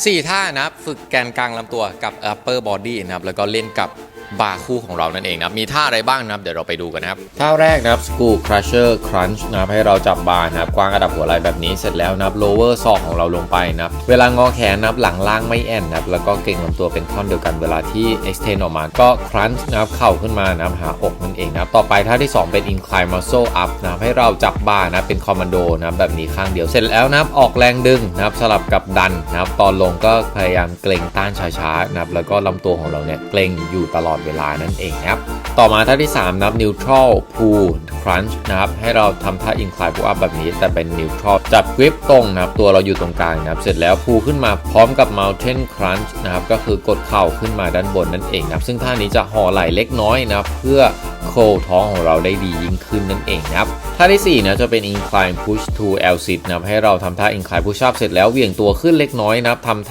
4 ท่านะครับ ฝึกแกนกลางลำตัวกับ upper body นะครับ แล้วก็เล่นกับ บาร์คู่ของเรานั่นเองนะมีท่าอะไรบ้างนะเดี๋ยวเราไปดูกันนะครับ ท่าแรกนะครับ school crusher crunch นะให้เราจับบาร์นะครับกว้างระดับหัวไหล่แบบนี้เสร็จแล้วนะครับ lower ศอกของเราลงไปนะครับเวลางอแขนนะครับหลังล่างไม่แอนนะครับแล้วก็เก่งลำตัวเป็นท่อนเดียวกันเวลาที่ extend ออกมาก็ crunch นะครับเข่าขึ้นมานะครับหาอกนั่นเองนะครับต่อไปท่าที่ 2 เป็น incline muscle up นะครับให้เราจับบาร์นะเป็น commando นะครับแบบนี้ข้างเดียวเสร็จแล้วนะครับออกแรงดึงนะครับสลับกับดันนะครับตอนลงก็พยายามเกรงต้านช้าๆนะครับแล้วก็ลำตัวของเราเนี่ยเกรงอยู่ตลอดเวลานั่นเองนะครับ ต่อมาท่าที่ 3 นะครับ neutral pull crunch นะครับ ให้เราทำท่า incline pull up แบบนี้ แต่เป็น neutral จับกริปตรงนะครับ ตัวเราอยู่ตรงกลางนะครับ เสร็จแล้ว pull ขึ้นมาพร้อมกับ mountain crunch นะครับ ก็คือกดเข่าขึ้นมาด้านบนนั่นเองนะครับ ซึ่งท่านี้จะห่อไหล่เล็กน้อยนะครับ เพื่อโคท้องของเราได้ดียิ่งขึ้นนั่นเองนะครับ ท่าที่4นะจะเป็น incline push to L sit นะครับ ให้เราทำท่า incline push up เสร็จแล้วเหวี่ยงตัวขึ้นเล็กน้อยนะครับทำ